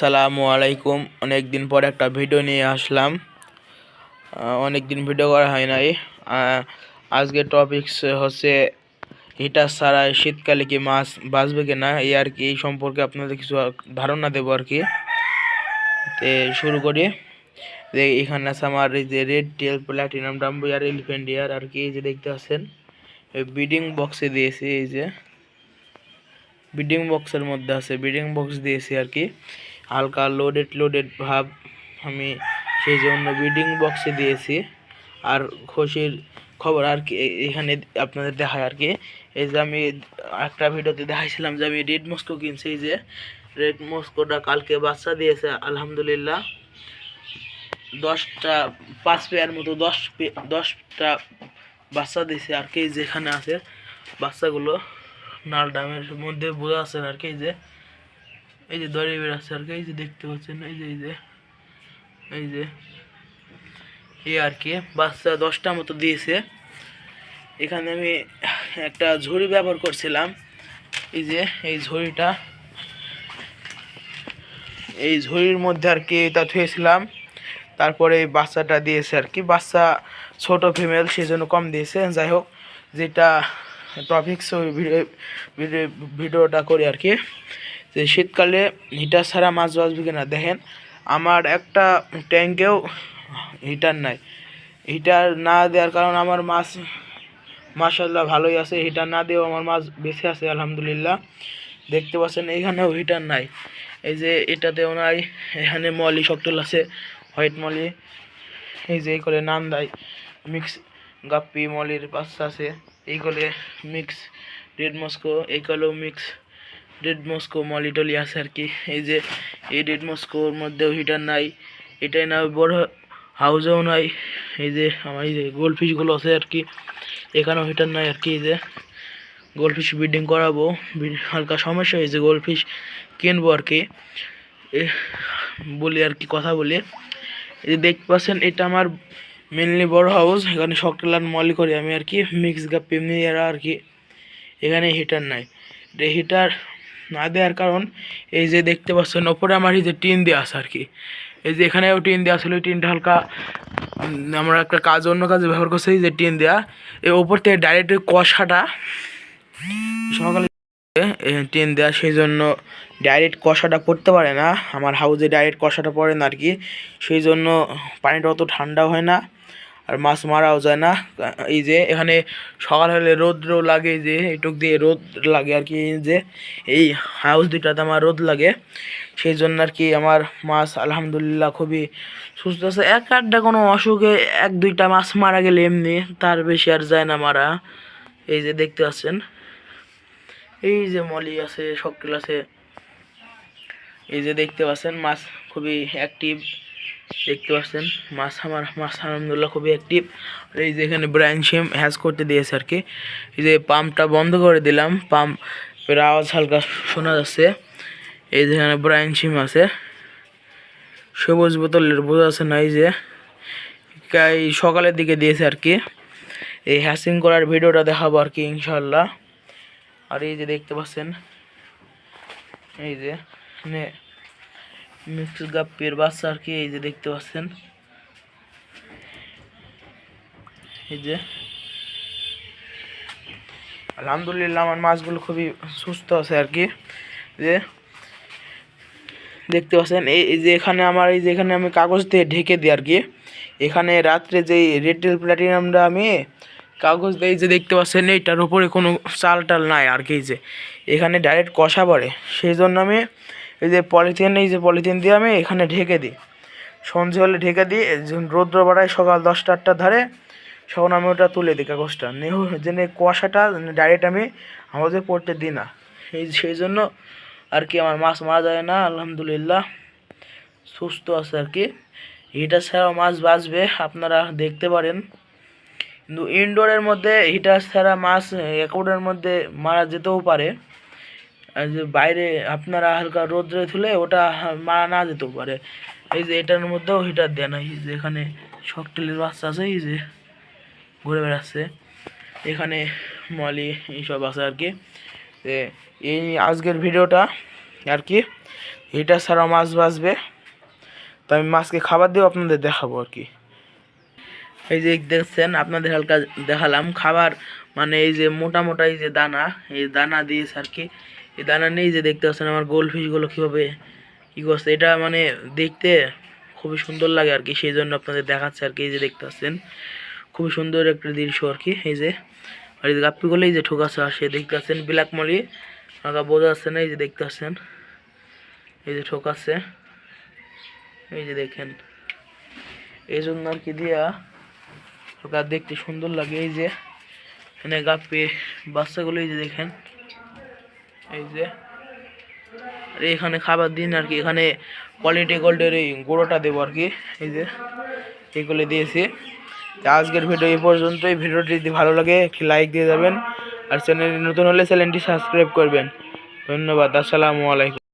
আসসালামু আলাইকুম। অনেক দিন পর একটা ভিডিও নিয়ে আসলাম। অনেক দিন ভিডিও করা হয় নাই। আহ, আজকের টপিকস হচ্ছে হিটার ছাড়া শীতকালে কি মাছ বাঁচবে কি না এই আর কি এই সম্পর্কে আপনাদের কিছু ধারণা দেবো আর কি। শুরু করি। যে এখানে আছে আমার এই যে red tail platinum dumbo elephant ear আর কি এই যে দেখতে পাচ্ছেন। বিডিং বক্সে দিয়েছি এই যে। বিডিং বক্সের মধ্যে আছে বিডিং বক্স দিয়েছি আর কি। হালকা লোডেড লোডেড ভাব আমি সেই জন্য বিডিং বক্সে দিয়েছি। আর খুশির খবর আর কি এখানে আপনাদের দেখায় আর কি। এই যে আমি একটা ভিডিওতে দেখাইছিলাম যে আমি রেড মস্কো কিনছি যে রেড মস্কোটা কালকে বাচ্চা দিয়েছে, আলহামদুলিল্লাহ। দশটা, পাঁচ পেয়ার মতো দশ দশটা বাচ্চা দিয়েছে আর কি, যেখানে আছে বাচ্চাগুলো নাল ডামের মধ্যে বোঝা আছে আর কি যে এই যে দড়ি বেড়াচ্ছে আর কি, এই যে দেখতে পাচ্ছেন, এই যে এই যে এই যে। এই আর কি, বাচ্চা দশটা মতো দিয়েছে। এখানে আমি একটা ঝুড়ি ব্যবহার করছিলাম। এই যে, এই ঝুড়িটা। এই ঝুড়ির মধ্যে আর কি এটা থুয়েছিলাম তারপরে এই বাচ্চাটা দিয়েছে আর কি। বাচ্চা ছোট ফিমেল সেই জন্য কম দিয়েছে। যাই হোক, যেটা টপিক্স ভিডিওটা করি আর কি। যে শীতকালে হিটার ছাড়া মাছ বাঁচবে কিনা? দেখেন, আমার একটা ট্যাঙ্কেও হিটার নাই। হিটার না দেওয়ার কারণ আমার মাছ মাশাল্লাহ ভালোই আছে। হিটার না দিয়েও আমার মাছ বেঁচে আছে, আলহামদুলিল্লাহ। দেখতে পাচ্ছেন এখানেও হিটার নাই। এই যে এটাতেও নাই এখানে মলি শক্তল আছে, হোয়াইট মলি। এই যে এই করে নাম দেয় মিক্স গাপ্পি মলির বাচ্চা আছে। এই করে মিক্স রেড মস্কো এই কলেও মিক্স রেড মস্কো মলি টলি আছে আর কি। এই যে, এই রেড মস্কোর মধ্যেও হিটার নাই। এটাই না, বড় হাউসেও নাই। এই যে, আমার এই যে গোল্ড ফিশগুলো আছে আর কি, এখানেও হিটার নাই আর কি, এই যে। গোল্ড ফিশ ব্রিডিং করাবো হালকা সমস্যা হয়েছে গোল্ড ফিশ কিনবো আর কি। বলি আর কি, কথা বলি। এই যে দেখতে পাচ্ছেন এটা আমার মেনলি বড় হাউস এখানে শক্তলান মলি করি আমি আর কি। মিক্স গাপ এরা আর কি। এখানে হিটার নাই। হিটার না দেওয়ার কারণ, এই যে দেখতে পাচ্ছেন, ওপরে আমার এই যে টিন দেওয়া আছে আর কি। এই যে এখানেও টিন দেওয়া ছিল টিনটা হালকা আমরা একটা কাজ, অন্য কাজে ব্যবহার করছি যে টিন দেওয়া এই ওপর থেকে ডাইরেক্ট কষাটা, সকালে টিন দেওয়া সেই জন্য ডাইরেক্ট কষাটা পড়তে পারে না। আমার হাউজে ডাইরেক্ট কষাটা পড়ে না আর কি। সেই জন্য পানিটা অত ঠান্ডাও হয় না। আর মাছ মারাও যায় না। এই যে এখানে সকাল হলে রোদ্র লাগে যে এইটুক দিয়ে রোদ লাগে আর কি যে এই হাউস দুইটাতে আমার রোদ লাগে। সেই জন্য আর কি আমার মাছ আলহামদুলিল্লাহ খুবই সুস্থ আছে। এক আধটা কোনো অসুখে এক দুইটা মাছ মারা গেলে এমনি তার বেশি আর যায় না মারা। এই যে দেখতে পাচ্ছেন। এই যে মলি আছে শক্ল আছে। এই যে দেখতে পাচ্ছেন, মাছ খুবই অ্যাক্টিভ দেখতে পাচ্ছেন মাছ আলহামদুলিল্লাহ খুবই অ্যাক্টিভ এই যে এখানে ব্রাইন সিম হ্যাজ করতে দিয়েছে আর কি এই যে পাম্পটা বন্ধ করে দিলাম পাম্পের আওয়াজ হালকা শোনা যাচ্ছে। এই যে এখানে সিম আছে। সবুজ বোতলের বোঝা আছে না, এই যে এই সকালের দিকে দিয়েছে আর কি এই হ্যাসিং করার ভিডিওটা দেখাবো আর কি ইনশাল্লাহ আর এই যে দেখতে পাচ্ছেন, এই যে মানে মিক্স গাপ্পির বাচ্চা আর কি, এই যে দেখতে পাচ্ছেন। এই যে। আলহামদুলিল্লাহ, আমার মাছগুলো খুবই সুস্থ আছে আর কি। যে দেখতে পাচ্ছেন, এই যে এখানে আমার এই যে এখানে আমি কাগজ দিয়ে ঢেকে দিই আর কি। এখানে রাত্রে যে রেটেল প্ল্যাটিনামটা আমি কাগজ দিয়ে যে দেখতে পাচ্ছেন, এইটার উপরে কোনো চাল টাল নাই আর কি যে। এখানে ডাইরেক্ট কষা পড়ে। সেই জন্য আমি এই যে পলিথিন, এই যে পলিথিন দিয়ে আমি এখানে ঢেকে দিই। সন্ধে হলে ঢেকে দিই রৌদ্র বাড়ায় সকাল দশটা আটটার ধারে, তখন আমি ওটা তুলে দিই কাগজটা। নেহ যেন কুয়াশাটা ডাইরেক্ট আমি আমাদের পড়তে দিই না। এই সেই জন্য আর কি আমার মাছ মারা যায় না, আলহামদুলিল্লাহ। সুস্থ আছে আর কি। হিটার ছাড়াও মাছ বাঁচবে, আপনারা দেখতে পারেন। কিন্তু ইনডোরের মধ্যে হিটার ছাড়া মাছ একোডের মধ্যে মারা যেতেও পারে। যে বাইরে আপনারা হালকা রোদ্রে তুলে ওটা মারা না যেতেও পারে। এই যে এটার মধ্যেও হিটার না এই যে এখানে শকটেলের বাচ্চা আছে, এই যে ঘুরে বেড়াচ্ছে। এখানে মলি এইসব আছে আর কি। যে এই আজকের ভিডিওটা আর কি হিটার ছাড়া মাছ বাঁচবে। তো আমি মাছকে খাবার দিয়েও আপনাদের দেখাবো আর কি। এই যে দেখছেন, আপনাদের হালকা দেখালাম। খাবার মানে এই যে মোটা মোটা এই যে দানা, এই দানা দিয়েছে আর কি। এই দানা নেই যে দেখতে পাচ্ছেন আমার গোল ফিশগুলো কীভাবে কী করছে। এটা মানে দেখতে খুবই সুন্দর লাগে আর কি, সেই জন্য আপনাদের দেখাচ্ছে আর কি, এই যে দেখতে পাচ্ছেন। খুবই সুন্দর একটা দৃশ্য আর কি, এই যে। আর এই যে গাপ্পিগুলো এই যে ঠোকাছে আসে দেখতে পাচ্ছেন বিলাক মলি। আমাকে বোঝা যাচ্ছে না, এই যে দেখতে পাচ্ছেন। এই যে ঠোকাচ্ছে এই যে দেখেন। এই জন্য আর কি দিয়া ওটা দেখতে সুন্দর লাগে, এই যে। এখানে গাপ্পি বাচ্চাগুলো, এই যে দেখেন। এই যে, আর এখানে খাবার দিন আর কি, এখানে কোয়ালিটি গোল্ডের এই গুঁড়োটা দেবো আর কি, এই যে, এগুলো দিয়েছি। আজকের ভিডিও এই পর্যন্তই। ভিডিওটি যদি ভালো লাগে, একটি লাইক দিয়ে যাবেন। আর চ্যানেলটি নতুন হলে চ্যানেলটি সাবস্ক্রাইব করবেন। ধন্যবাদ, আসসালামু আলাইকুম।